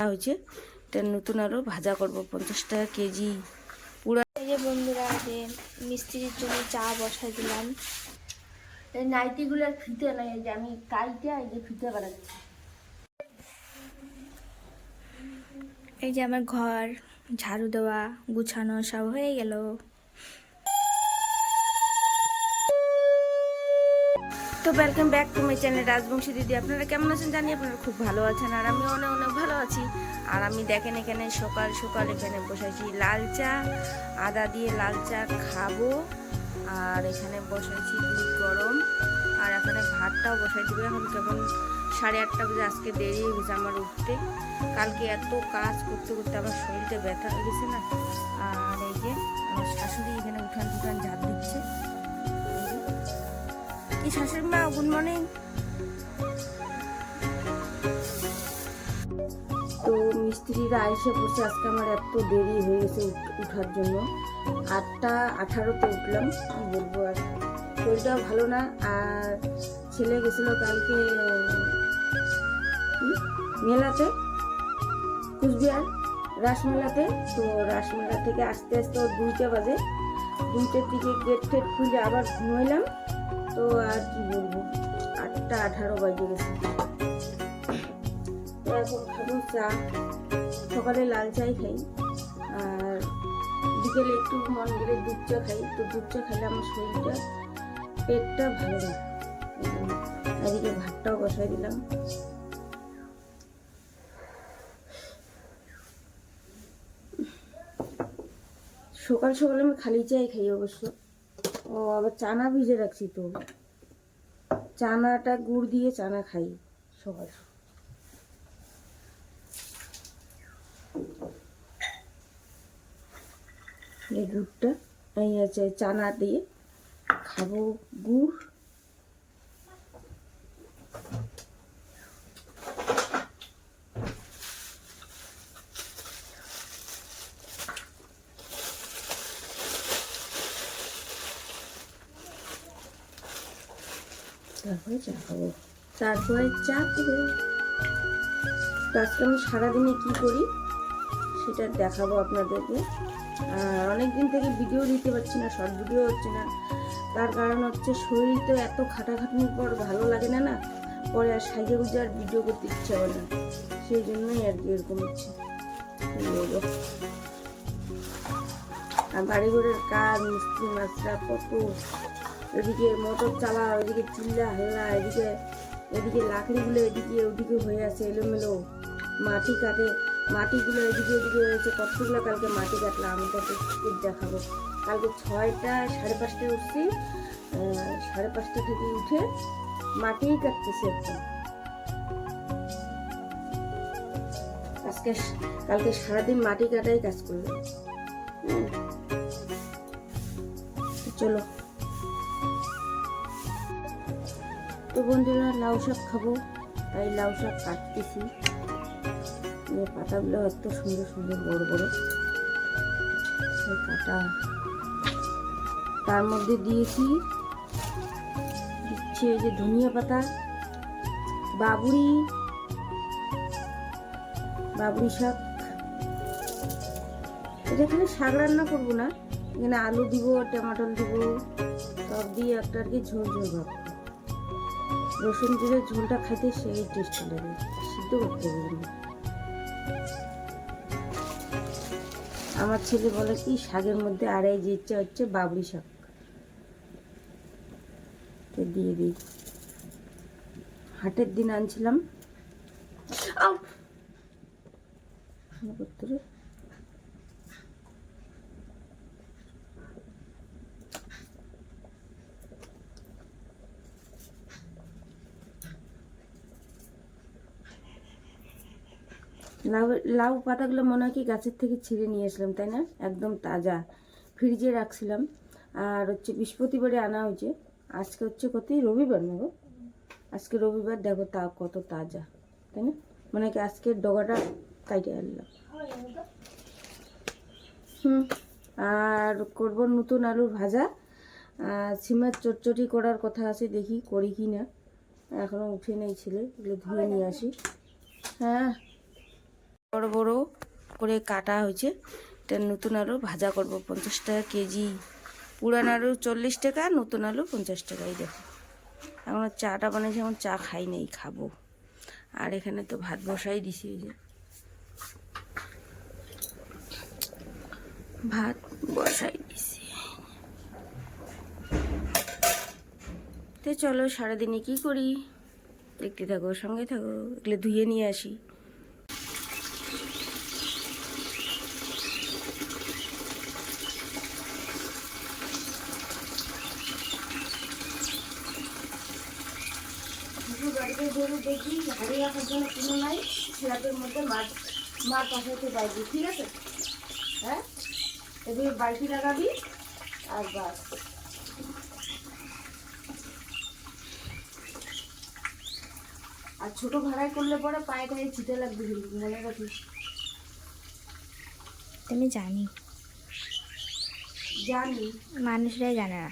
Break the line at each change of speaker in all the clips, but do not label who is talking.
হয়েছে এটা নতুন আলু ভাজা করব পঞ্চাশ টাকা কেজি। পুরো
এই যে বন্ধুরা যে মিস্ত্রির জন্য চা বসাই দিলাম।
এই নাইটিগুলো আর ফিতে নাই যে আমি কাইটা এই যে ফিতে বানাচ্ছি।
এই যে আমার ঘর ঝাড়ু দেওয়া গুছানো সব হয়ে গেল।
তো welcome back to my channel Rajbanshi দিদি। আপনারা কেমন আছেন জানি আপনারা খুব ভালো আছেন আর আমি অনেক অনেক ভালো আছি। আর আমি দেখেন এখানে সকাল সকাল এখানে বসেছি লাল চা, আদা দিয়ে লাল চা খাব। আর এখানে বসাইছি দুধ গরম। আর এখানে ভাতটাও বসাই দিব। এখন কেমন সাড়ে আটটা বাজে, আজকে দেরি হয়ে গেছে আমার উঠতে। কালকে এত কাজ করতে করতে আমার শরীরটা ব্যথা হয়ে গেছে না। আর এই যে আমার শাশুড়ি এখানে উঠান টুঠান ঝাড় দিচ্ছে। শাশুড়ি মা গুড মর্নিং তো মিস্ত্রিরা এসে বসে আজকে আমার এত দেরি হয়ে গেছে উঠ- উঠার জন্য। আটটা আঠারোতে উঠলাম, কি বলব আর। শরীরটাও ভালো না, আর ছেলে গেছিল কালকে? মেলাতে, কুচবিহার, রাসমেলাতে। তো রাসমেলা থেকে আসতে আসতে দুইটা বাজে। দুইটার দিকে গেট টেট খুলে আবার ঘুমাইলাম। তো আর কি বলব? আটটা আঠারো বাজে গেছে। এখন খাব চা। সকালে লাল চাই খাই। আর বিকেলে একটু মন গেলে দুধ চা খাই। তো দুধ চা খাইলে আমার শরীরটা পেটটা ভালো না। এদিকে ভাতটাও বসাই দিলাম। সকাল সকাল আমি খালি চাই খাই অবশ্য। ও আবার চানা ভিজে রাখছি তো চানাটা গুড় দিয়ে চানা খাই সকাল। এই গুড়টা, এই আছে চানা দিয়ে খাব গুড় তারপরে চা খাব। তারপরে চা খাব। আজকে আমি সারাদিনে কী করি সেটা দেখাবো আপনাদেরকে। আর অনেক দিন থেকে ভিডিও দিতে পারছি না, শর্ট ভিডিও হচ্ছে না। তার কারণ হচ্ছে শরীর তো এত খাটাখাটনির পর ভালো লাগে না না, পরে আর সাইজে গুজে আর ভিডিও করতে ইচ্ছে হয় না। সেই জন্যই আর কি এরকম হচ্ছে। আর বাড়ি কাজ, মিস্ত্রি মাছরা কত এদিকে মোটর চালা ওইদিকে চিল্লা হেলা, এদিকে এদিকে লাকড়িগুলো এদিকে, ওদিকে হয়ে আছে এলোমেলো। মাটি কাটে, মাটিগুলো এদিকে ওদিকে হয়েছে কতগুলো কালকে মাটি কাটলাম আমি তাকে দেখাবো। কালকে ছয়টা, সাড়ে পাঁচটায় উঠছি। সাড়ে পাঁচটা থেকে উঠে মাটিই কাটতেছি একদম। আজকে কালকে সারাদিন মাটি কাটাই কাজ করলাম। হুম। চলো। তো বন্ধুরা, লাউ শাক খাব, তাই লাউ শাক কাটতেছি। পাতাগুলো এত সুন্দর সুন্দর বড় বড়। কাটা তার মধ্যে দিয়েছি দিচ্ছে যে ধনিয়া পাতা, বাবুরি বাবুরি শাক। এটা এখানে শাক রান্না করব না, এখানে আলু দিব টমাটর দিব, সব দিয়ে একটা আর কি ঝোল ঝোল ভাব রসুন জিরে ঝোলটা খাইতে সেই টেস্টি লাগে। সিদ্ধ করতে না। আমার ছেলে বলে কি, শাকের মধ্যে আর এই যে ইচ্ছা হচ্ছে বাবরি শাক। দিয়ে দিই। হাটের দিন আনছিলাম। করতে লাউ লাউ পাতাগুলো মনে হয় কি গাছের থেকে ছিঁড়ে নিয়ে আসলাম, তাই না? একদম তাজা। ফ্রিজে রাখছিলাম। আর হচ্ছে বৃহস্পতিবারে আনা হয়েছে। আজকে হচ্ছে কতই রবিবার না গো? আজকে রবিবার, দেখো তা কত তাজা, তাই না? মানে কি আজকের ডগাটা কাইটে আনলাম। হুম, আর করব নতুন আলুর ভাজা। সিমের চটচটি করার কথা আছে, দেখি করি কি না। এখনও উঠে নেই ছেলে, এগুলো ধুয়ে নিয়ে আসি। হ্যাঁ বড় বড় করে কাটা হয়েছে। এটা নতুন আলু ভাজা করব, পঞ্চাশ টাকা কেজি। পুরান আলু চল্লিশ টাকা, নতুন আলু পঞ্চাশ টাকাই দেখো। এখন চাটা বানিয়েছি, এখন চা খাই নেই, খাব। আর এখানে তো ভাত বসাই দিছি ওই যে। ভাত বসাই দিছি। তো চলো সারাদিনে কি করি? দেখতে থাকো, সঙ্গে থাকো, এগুলো ধুয়ে নিয়ে আসি। বাড়িতে গরু দেখি হাড়ি রাখার জন্য কোনো নাই স্ল্যাবের মধ্যে মাছ মাছ পাঠাতে পারবি ঠিক আছে? হ্যাঁ? এদিকে বালতি লাগাবি আর বাস। আর ছোট ভাড়ায় করলে পরে পায়ে টায়ে ছিটে লাগবে কিন্তু মনে রাখিস
আমি জানি।
জানি।
মানুষরাই জানে না।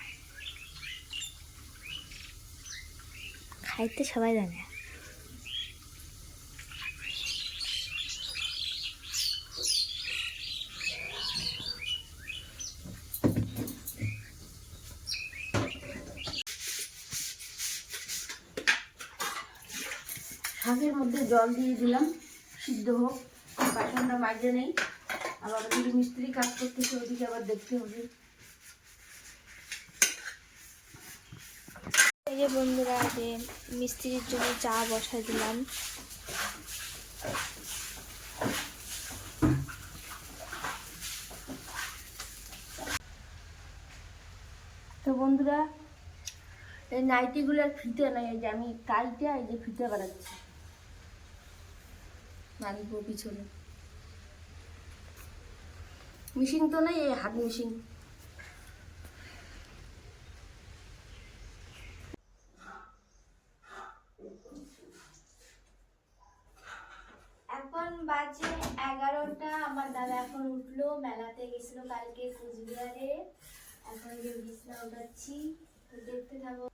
খাইতে সবাই জানে।
শাকের মধ্যে জল দিয়ে দিলাম, সিদ্ধ হোক, বাসনটা মাঝে নেই। আবার মিস্ত্রি কাজ করতেছে, ওদিকে আবার দেখতে হবে।
যে বন্ধুরা, যে মিস্ত্রির জন্য চা বসাই দিলাম।
তো বন্ধুরা, এই নাইটিগুলোর ফিতে নাই, এই যে আমি কাইটা এই যে ফিতে বানাচ্ছি। বাঁধবো পিছনে। মেশিন তো নেই, এই হাত মেশিন
এখন বাজে এগারোটা আমার দাদা এখন উঠল মেলাতে গেছিল কালকে কুচবিহারে এখন যে বিছনা উঠাচ্ছি। দেখতে থাকো।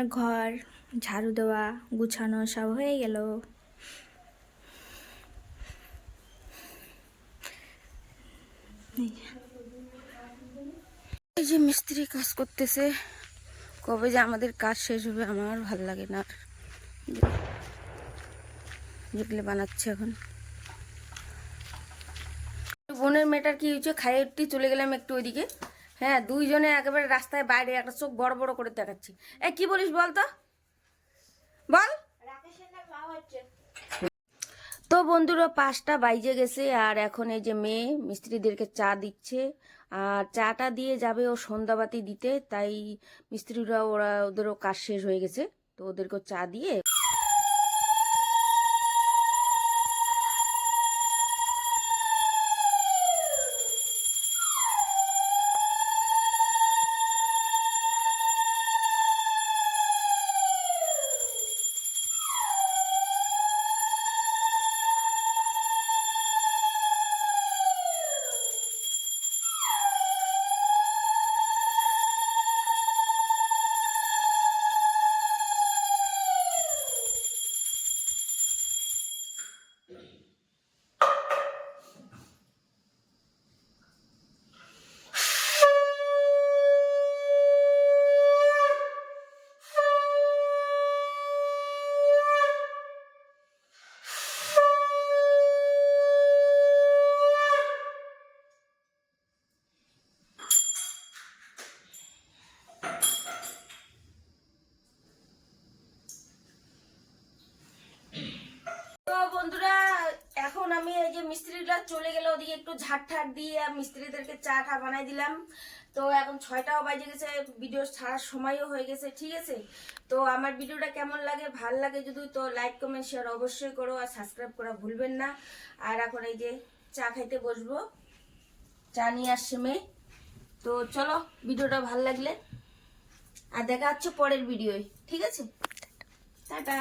আমার ঘর, ঝাড়ু দেওয়া, গুছানো সব হয়ে গেল।
এই যে মিস্ত্রি কাজ করতেছে, কবে যে আমাদের কাজ শেষ হবে আমার ভালো লাগে না। যেগুলো বানাচ্ছে এখন। বোনের মেয়েটার কি হয়েছে? খাইয়ে উঠতে চলে গেলাম একটু ওইদিকে। হ্যাঁ দুইজনে একেবারে রাস্তায় বাইরে একটা চোখ বড় বড় করে দেখাচ্ছি। এ, কি বলিস বল তো? বল। তো বন্ধুরা, পাঁচটা বাইজে গেছে আর এখন এই যে মেয়ে মিস্ত্রিদেরকে চা দিচ্ছে। আর চাটা দিয়ে যাবে ও সন্ধ্যাবাতি দিতে, তাই মিস্ত্রিরা, ওরা, ওদেরও কাজ শেষ হয়ে গেছে। তো ওদেরকে চা দিয়ে একটু ঝাড় দিয়ে মিস্ত্রিদেরকে চা টা বানাই দিলাম। তো এখন ছয়টাও বাজে গেছে, ভিডিও ছাড়ার সময়ও হয়ে গেছে, ঠিক আছে? তো আমার ভিডিওটা কেমন লাগে, ভালো লাগে যদি তো লাইক, কমেন্ট, শেয়ার অবশ্যই করো আর সাবস্ক্রাইব করা ভুলবেন না। আর এখন এই যে চা খাইতে বসবো, চা নিয়ে আসছে মেয়ে। তো চলো, ভিডিওটা ভালো লাগলে। আর দেখা হচ্ছে পরের ভিডিওয়, ঠিক আছে? টাটা।